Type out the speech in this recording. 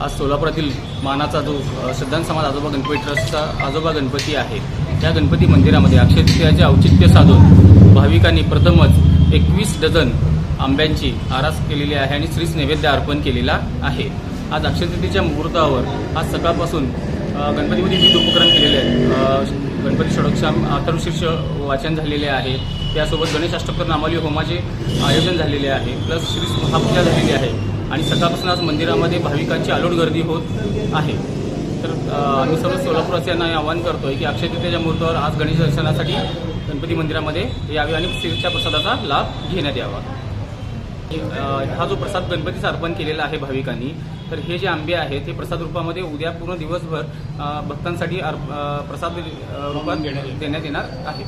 आज सोलापुरातील मानाचा जो श्रद्धांत समाज आजोबा गणपती ट्रस्टचा आजोबा गणपती आहे त्या गणपती मंदिरामध्ये अक्षय तृतीयाचे औचित्य साधून भाविकांनी प्रथमच एकवीस डझन आंब्यांची आरास केलेली आहे आणि श्रीस नैवेद्य अर्पण केलेला आहे. आज अक्षय मुहूर्तावर आज सकाळपासून गणपतीमध्ये विविध उपक्रम केलेले आहेत. गणपती षडोक्षाम आतरुशीर्ष वाचन झालेले आहे. त्यासोबत गणेश अष्टोत्तर नामावली होमाचे आयोजन झालेले आहे. प्लस श्री महापूजा झालेली आहे. आणि सकाळपासून आज मंदिरामध्ये भाविकांची अलोट गर्दी होत आहे. तर आम्ही सर्व सोलापूरवासियांना हे आवाहन करतोय की अक्षय तृतीयेच्या मुहूर्तावर आज गणेश दर्शनासाठी गणपती मंदिरामध्ये यावे आणि श्रीच्या प्रसादाचा लाभ घेण्यात यावा. हा जो प्रसाद गणपतीचा अर्पण केलेला आहे भाविकांनी तर हे जे आंबे आहेत ते प्रसाद रूपामध्ये उद्या पूर्ण दिवसभर भक्तांसाठी अर्प- प्रसाद रूपात देण्यात येणार. आहे